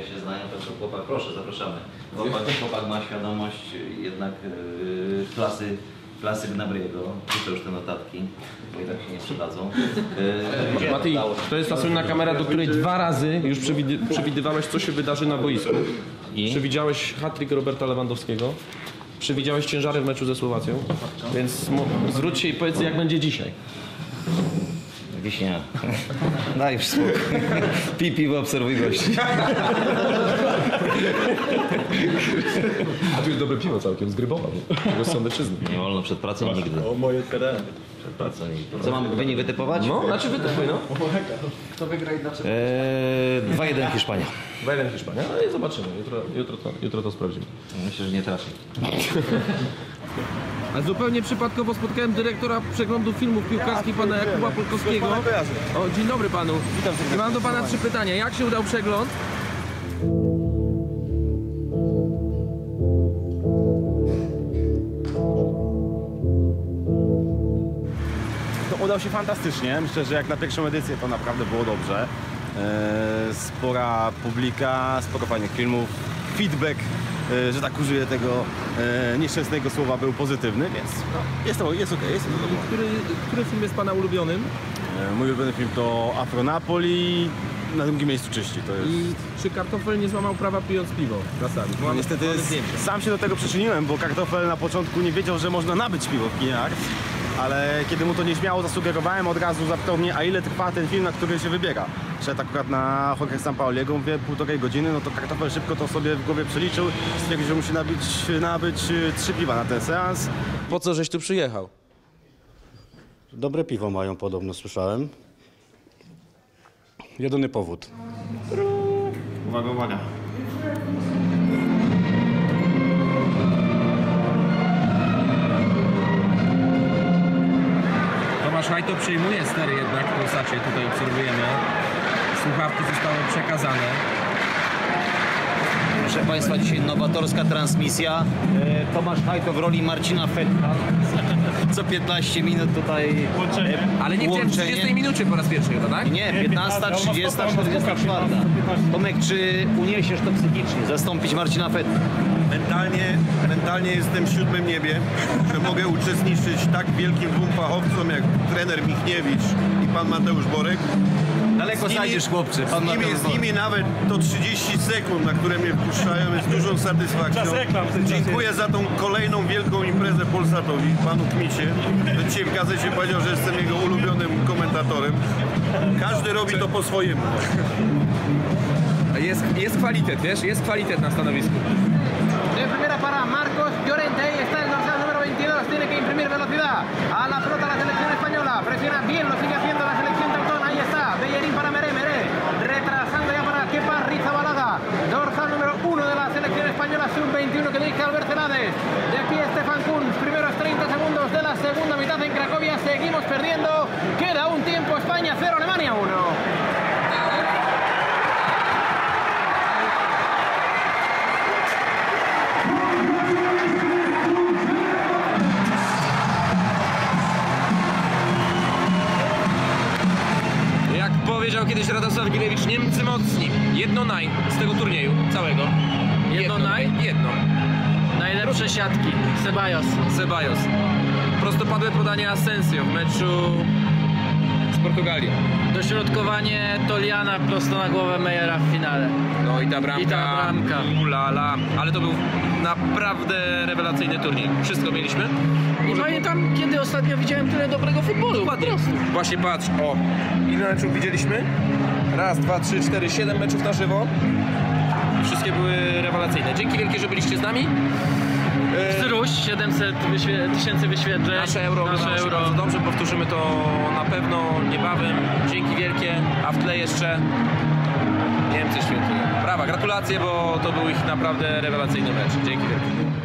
Proszę, chłopak, proszę, zapraszamy. Chłopak, chłopak ma świadomość jednak yy, klasy, klasy Gnabriego. Piszę już te notatki, bo i tak się nie przydadzą. Yy, się- to jest ta słynna kamera, do której dwa razy już przewidy, przewidywałeś, co się wydarzy na boisku. I? Przewidziałeś hat-trick Roberta Lewandowskiego. Przewidziałeś ciężary w meczu ze Słowacją. Więc zwróć się i powiedz, jak będzie dzisiaj. Wiśnia. Daj już spokój. Pij piwo, obserwuj gości. A tu jest dobre piwo całkiem, z Grybowa. Z Sądeczyzny. Nie wolno przed pracą nigdy. O, moje tereny. Przed pracą nigdy. Co mam wynik wytypować? No, znaczy wytypuj, no. Eee, 2-1 Hiszpania. 2-1 Hiszpania. No i zobaczymy. Jutro, jutro, to, jutro to sprawdzimy. Myślę, że nie traci. A zupełnie przypadkowo spotkałem dyrektora przeglądu filmów piłkarskich pana Jakuba Polkowskiego. O, dzień dobry panu. Witam I mam do pana trzy pytania. Jak się udał przegląd? To udał się fantastycznie. Myślę, że jak na pierwszą edycję to naprawdę było dobrze. E, spora publika, sporo fajnych filmów. Feedback, że tak użyję tego e, nieszczęsnego słowa, był pozytywny, więc no, jest to jest okej, jest to Który, który film jest pana ulubionym? e, Mój ulubiony film to Afro Napoli, na drugim miejscu czyści. To jest... I czy kartofel nie złamał prawa pijąc piwo na sali? No, niestety zdjęcie. sam się do tego przyczyniłem, bo kartofel na początku nie wiedział, że można nabyć piwo w kinach. Ale kiedy mu to nieśmiało zasugerowałem, od razu zapytał mnie, a ile trwa ten film, na który się wybiera. Szedł akurat na Jorge Sampaoliego, mówię półtorej godziny, no to kartofel szybko to sobie w głowie przeliczył. Stwierdził, że musi nabyć, nabyć y, trzy piwa na ten seans. Po co żeś tu przyjechał? Dobre piwo mają podobno, słyszałem. Jedyny powód. Uwaga, uwaga. Tomasz Hajto przejmuje stery jednak w Polsacie, tutaj obserwujemy. Słuchawki zostały przekazane. Proszę Państwa, dzisiaj nowatorska transmisja. E, Tomasz Hajto w roli Marcina Fettka. Co 15 minut tutaj e, Ale nie w łączenie. 30 minucie po raz pierwszy chyba, tak? Nie, 15, 30, 44. Tomek, czy uniesiesz to psychicznie? Zastąpić Marcina Fettka? Mentalnie, mentalnie jestem w siódmym niebie, że mogę uczestniczyć tak wielkim dwóm fachowcom jak trener Michniewicz i pan Mateusz Borek. Daleko Z nimi- zajdziesz, chłopcze. Z Pan nimi, Mateusz z nimi nawet to 30 sekund, na które mnie wpuszczają jest dużą satysfakcją. Dziękuję za tą kolejną wielką imprezę Polsatowi, panu Kmicie. Dzisiaj w gazecie powiedział, że jestem jego ulubionym komentatorem. Każdy robi to po swojemu. Jest, jest kwalitet, wiesz? Jest kwalitet na stanowisku. Primera para Marcos Llorente, está el dorsal número 22, tiene que imprimir velocidad a la pelota la selección española, que dirige Albert Celades, de aquí Estefan Kunz, primeros 30 segundos de la segunda mitad en Cracovia, seguimos perdiendo, queda un tiempo, España 0, Alemania 1. Jak powiedział kiedyś Radosław Gilewicz, Niemcy mocni. Jedno naj z tego turnieju całego. Jedno naj? Najlepsze siatki. Sebajos. Ceballos. Prostopadłe podanie Asensio w meczu z Portugalią. Dośrodkowanie Toliana prosto na głowę Mejera w finale. No i ta bramka. I ta bramka. Ulala. Ale to był naprawdę rewelacyjny turniej. Wszystko mieliśmy. Nie pamiętam, kiedy ostatnio widziałem tyle dobrego futbolu. Dokładnie. Po. Właśnie patrz, o. Ile meczów widzieliśmy? Raz, dwa, trzy, cztery, siedem meczów na żywo. Wszystkie były rewelacyjne. Dzięki wielkie, że byliście z nami. Wzruś 700 wyświe- tysięcy wyświetleń. Nasze euro, Nasze nasze euro. Bardzo dobrze, powtórzymy to na pewno niebawem. Dzięki wielkie, a w tle jeszcze Niemcy świętują. Brawa, gratulacje, bo to był ich naprawdę rewelacyjny mecz. Dzięki wielkie.